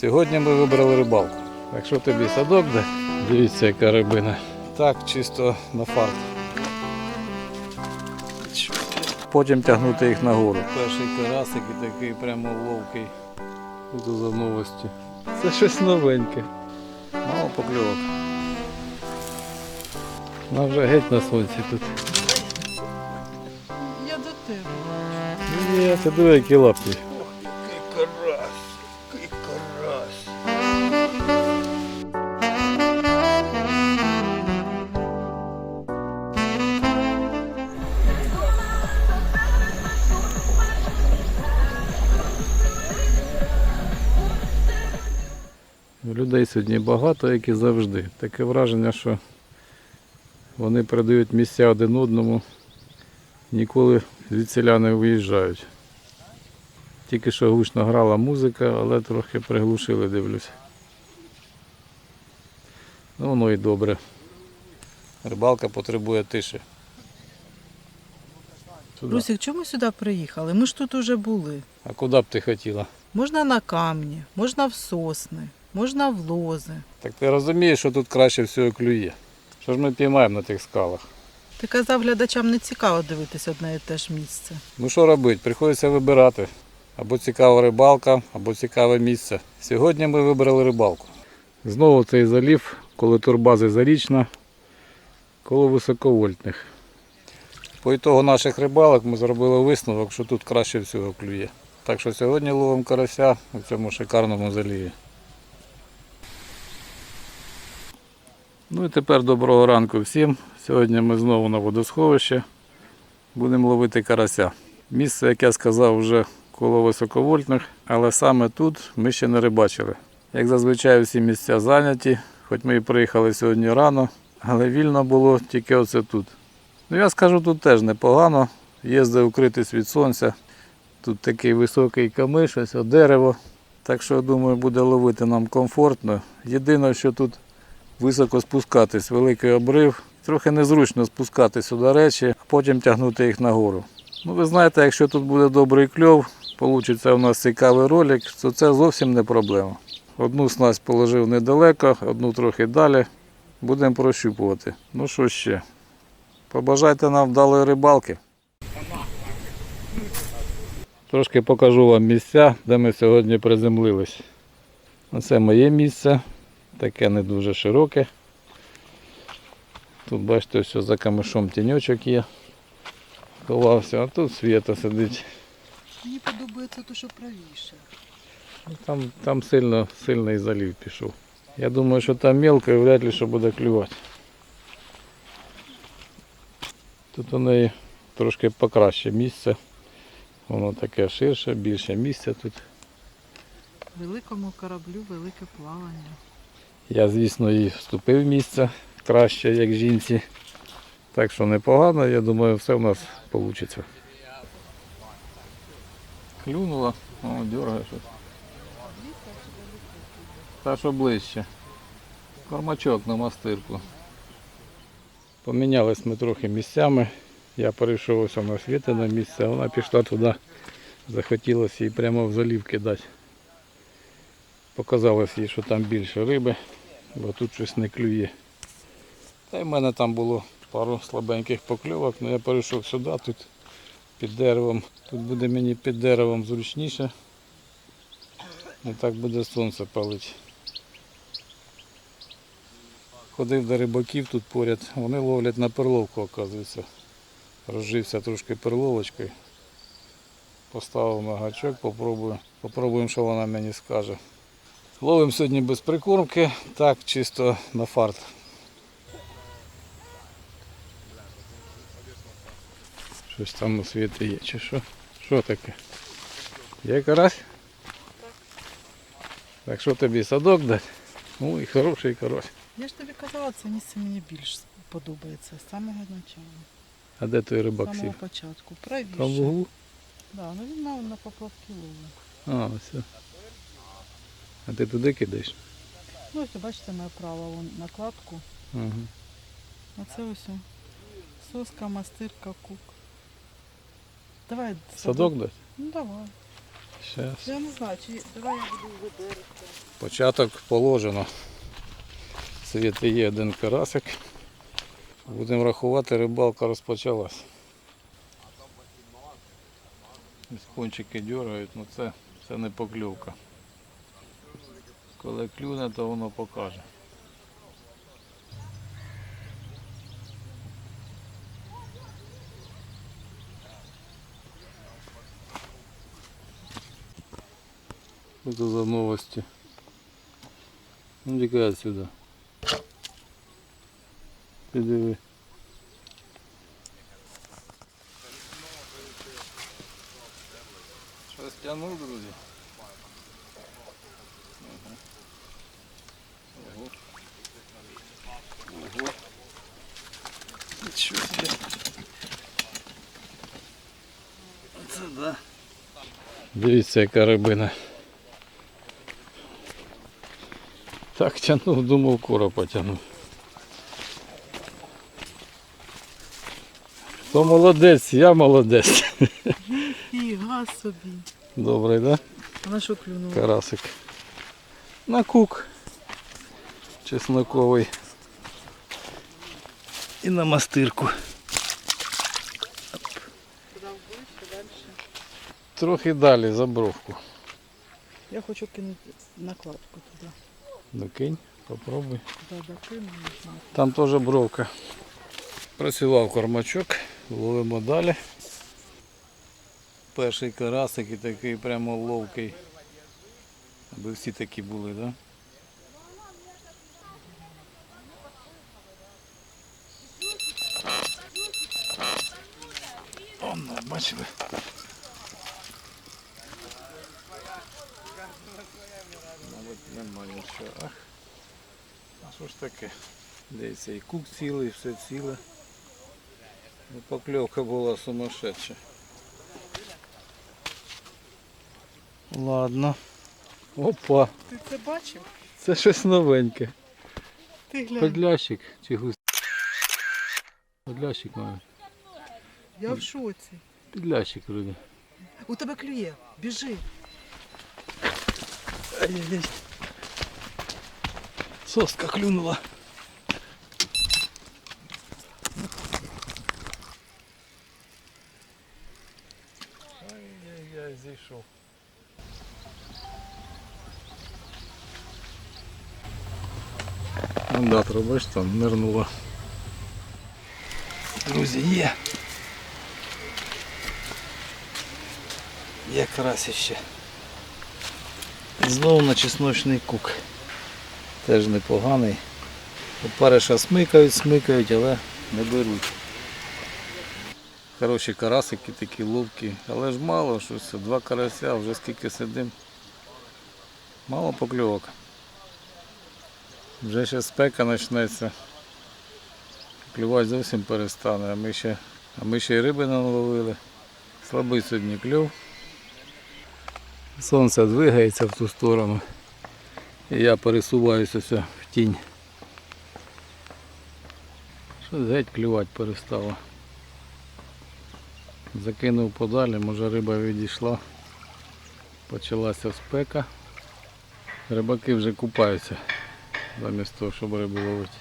Сьогодні ми вибрали рибалку. Якщо тобі садок, де, дивіться, яка рибина. Так, чисто на фарт. Потім тягнути їх нагору. Перший карасик і такий прямо ловкий. Що за новості? Це щось новеньке. Мало покльовок. Вона вже геть на сонці тут. Я до тебе. Ні, це диви, які лапки. Людей сьогодні багато, як і завжди. Таке враження, що вони передають місця один одному, ніколи звідсіля не виїжджають. Тільки що гучно грала музика, але трохи приглушили, дивлюся. Ну воно і добре. Рибалка потребує тиші. Туди. Русик, чому сюди приїхали? Ми ж тут уже були. А куди б ти хотіла? Можна на камні, можна в сосни, можна в лози. Так ти розумієш, що тут краще всього клює. Що ж ми піймаємо на тих скалах? Ти казав, глядачам не цікаво дивитись одне і те ж місце. Ну що робити? Приходиться вибирати. Або цікава рибалка, або цікаве місце. Сьогодні ми вибрали рибалку. Знову цей залів, коли турбази зарічна, коло високовольтних. По ітогу наших рибалок ми зробили висновок, що тут краще всього клює. Так що сьогодні ловимо карася у цьому шикарному заліві. Ну і тепер доброго ранку всім. Сьогодні ми знову на водосховищі. Будемо ловити карася. Місце, як я сказав, вже коло високовольтних, але саме тут ми ще не рибачили. Як зазвичай всі місця зайняті, хоч ми і приїхали сьогодні рано, але вільно було тільки оце тут. Ну я скажу, тут теж непогано. Є де укритись від сонця. Тут такий високий камиш, ось дерево. Так що, я думаю, буде ловити нам комфортно. Єдине, що тут високо спускатись, великий обрив. Трохи незручно спускати сюди речі, а потім тягнути їх нагору. Ну, ви знаєте, якщо тут буде добрий кльов, вийде у нас цікавий ролик, то це зовсім не проблема. Одну снасть положив недалеко, одну трохи далі. Будемо прощупувати. Ну що ще? Побажайте нам вдалої рибалки. Трошки покажу вам місця, де ми сьогодні приземлились. Оце моє місце, таке не дуже широке. Тут бачите, все за камишом тіньочок є. Ховався, а тут світа сидить. Мені подобається те, що правіше. Ну, Там, там сильно, сильний залів пішов. Я думаю, що там мелко і вряд ли що буде клювати. Тут у неї трошки покраще місце. Воно таке ширше, більше місця тут. Великому кораблю велике плавання. Я, звісно, і вступив в місце краще, як жінці. Так що непогано, я думаю, все в нас вийде. Клюнуло, о, дергає щось. Та що ближче. Кормачок на мастирку. Помінялись ми трохи місцями. Я перейшов ось на світи на місце, вона пішла туди. Захотілося їй прямо в залів кидати. Показалось їй, що там більше риби, бо тут щось не клює. Та й в мене там було пару слабеньких покльовок, але я перейшов сюди, тут під деревом. Тут буде мені під деревом зручніше. Не так буде сонце палити. Ходив до рибаків тут поряд, вони ловлять на перловку, оказується. Розжився трошки перловочкою. Поставив на гачок, попробую. Попробуємо, що вона мені скаже. Ловимо сьогодні без прикормки, так чисто на фарт. Щось там у світі є, чи що? Що таке? Є карась? Так що тобі садок дати? Ну і хороший карась. Я ж тобі казала, це місце мені більш подобається з самого початку. А де той З рибак самого початку. Правіше. Там в углу? Да, ну він на, на поплавки ловить. А, все. А ти туди кидаєш? Ну ось бачите, моя права вон накладку. Ага. А це ось о, соска, мастирка, кук. Давай Садок дати? Ну давай. Щас. Я не знаю, чи давай я буду вибирати. Початок положено. Світи є один карасик. Будемо рахувати, рибалка розпочалась. Ось Кончики дергають, ну це, це не покльовка. Коли клюне, то воно покаже. Что это за новости? Ну тікай отсюда. Підиви. Щось тягнув, друзі. Ага. Ого. Ого. Нічого себе. Це да. Дивіться, яка рибина. Так тягнув, думав, кура потягнув. Хто молодець, я молодець. Фіга собі. Добрий, да? А на що клюнула? Карасик. На кук. Чесноковий. І на мастирку. Туди вближче, далі. Трохи далі за бровку. Я хочу кинути накладку туди. Докинь, попробуй. Докину, не. Там теж бровка. Працював кормачок, ловимо далі. Перший карасик і такий прямо ловкий. Аби всі такі були, так? Да? Онно, бачили? Мабуть, нема нічого. Ах. А що ж таке? Дивіться, і кук цілий, і все ціле. Ну, Покльовка була сумасшедша. Ладно. Опа, Ти це бачив? це щось новеньке. Ти глянь. Подлящик чи гусь. Подлящик мабуть. Я в шоці. Підлящик вроде. У тебе клює. Біжи. Ай-яй-яй. Соска клюнула. Ай-яй-яй, зійшов. Андатра, бачиш, там нирнула. Друзі, є. Є красище. Знову на чесночний кук. Теж непоганий. Опариша смикають, смикають, але не беруть. Хороші карасики такі ловкі, але ж мало щось. Два карася, вже скільки сидим. Мало покльовок. Вже ще спека почнеться. Клювати зовсім перестане, а ми ще, а ми ще й риби наловили. Слабий сьогодні клюв. Сонце двигається в ту сторону. І я пересуваюся в тінь. Щось геть клювати перестало. Закинув подалі, може риба відійшла. Почалася спека. Рибаки вже купаються замість того, щоб рибу ловити.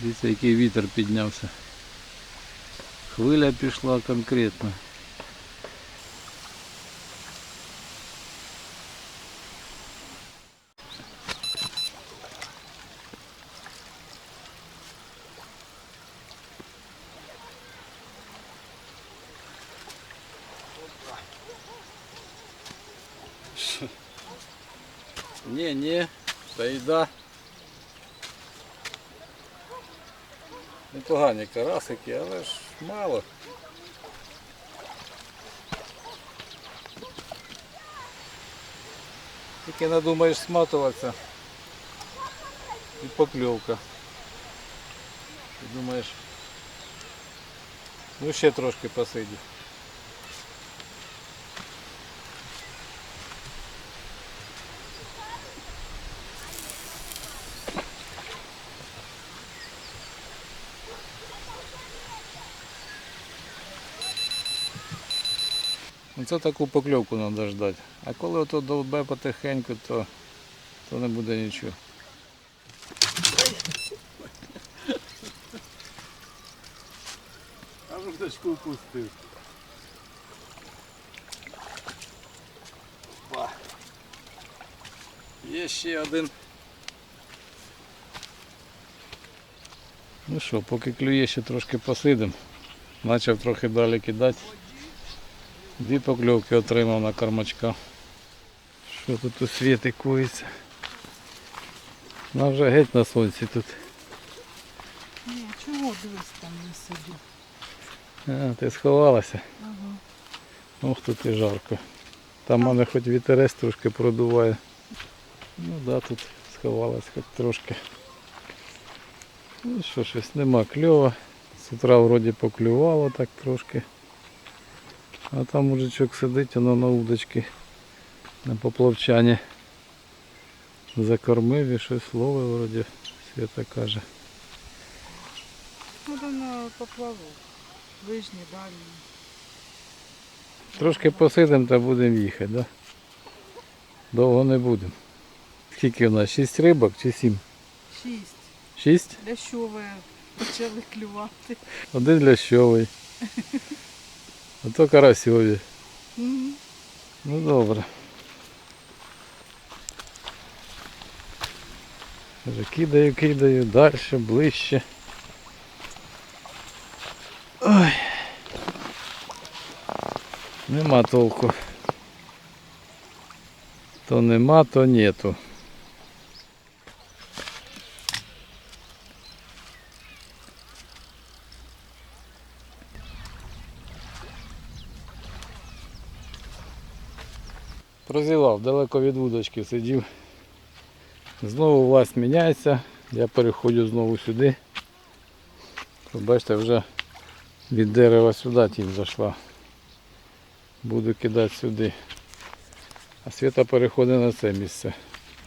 Дивіться, який вітер піднявся. Хвиля пішла конкретно. Непогані карасики, але ж мало. Тільки надумаєш сматуватися і покльовка. І думаєш, ну ще трошки посидів. Це таку покльовку треба ждати. А коли ото довбе потихеньку, то, то не буде нічого. А вудочку впустив. Є ще один. Ну що, поки клює, ще трошки посидим. Почав трохи далі кидати. Дві покльовки отримав на кормачка. Що тут у світі кується? Вона вже геть на сонці тут. Ні, чого дивись там не сидю. А, ти сховалася. Ага. Ох, тут і жарко. Там мене хоч вітерець трошки продуває. Ну да, тут сховалась хоч трошки. Ну що, щось нема кльова. З утра вроді поклювало так трошки. А там мужичок сидить, воно на удочці, на поплавчані. Закормив і щось ловив вроді, Свята каже. Буде на поплавок. Ближній, дальній. Трошки посидимо та будемо їхати, да? Довго не будемо. Скільки у нас? Шість рибок чи сім? Шість. Шість? Лящове почали клювати. Один лящовий. А то карасьові. Мгм. Ну добре. Кидаю, кидаю, далі, ближче. Ой. Нема толку. То нема, то нету. Прозівав, далеко від вудочки сидів. Знову власть міняється. Я переходжу знову сюди. Бачите, вже від дерева сюди тінь зайшла. Буду кидати сюди. А Свята переходить на це місце.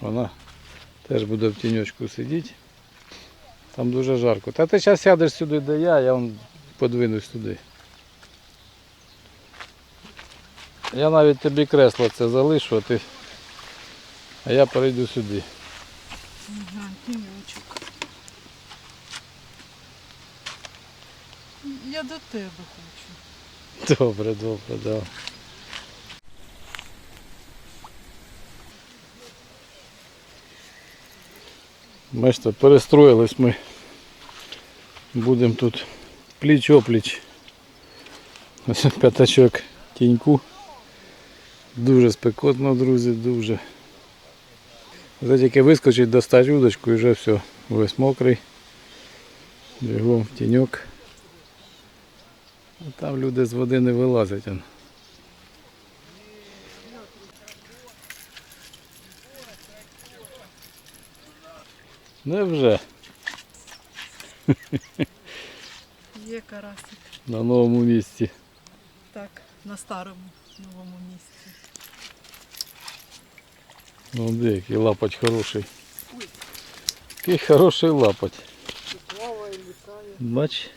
Вона теж буде в тіньочку сидіти. Там дуже жарко. Та ти зараз сядеш сюди, де я, я подвинусь туди. Я навіть тобі кресло це залишу, а, ти... а я перейду сюди. Ага. Я до тебе хочу. Добре, добре, да. Бачите, перестроїлись ми. Будемо тут пліч-опліч. Ось п'ятачок тіньку. Дуже спекотно, друзі, дуже. Вже тільки вискочить, достать удочку і вже все. Весь мокрий. Бігом в тіньок. А Там люди з води не вилазять. он. Невже Є карасик. на новому місці. Так, на старому новому місці. Ну де який лапать хороший. Який хороший літає. Бач,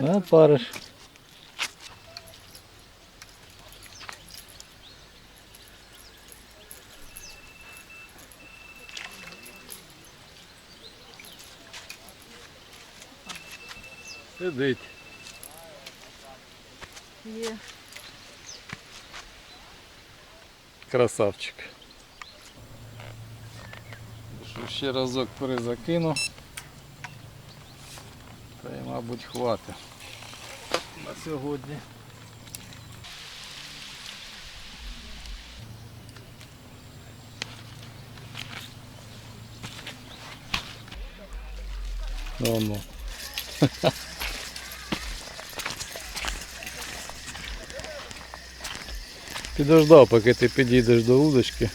На а париш. Сидить. Є. Красавчик. Ще разок перезакину. Та й, мабуть, хватить на сьогодні. Ну, Підождав, поки ти підійдеш до удочки.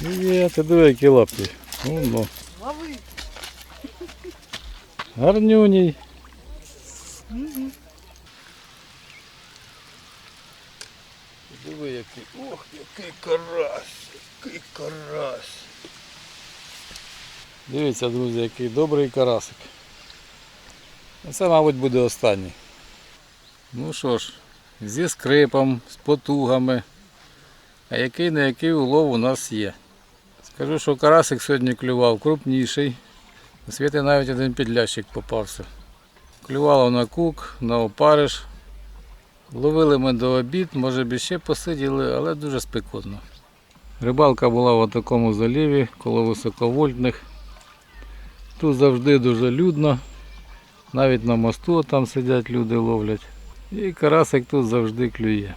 Є, ти диви, які лапки. Ну, ну. Лови. Гарнюній. Угу. Диви, який. Ох, який карась, який карась. Дивіться, друзі, який добрий карасик. Це, мабуть, буде останній. Ну що ж, зі скрипом, з потугами. А який не який улов у нас є. Скажу, що карасик сьогодні клював крупніший. У світі навіть один підлящик попався. Клювало на кук, на опариш. Ловили ми до обід, може б ще посиділи, але дуже спекотно. Рибалка була в такому заліві, коло високовольтних. Тут завжди дуже людно. Навіть на мосту там сидять люди ловлять. І карасик тут завжди клює.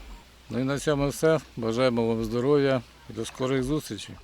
Ну і на цьому все. Бажаємо вам здоров'я і до скорих зустрічей.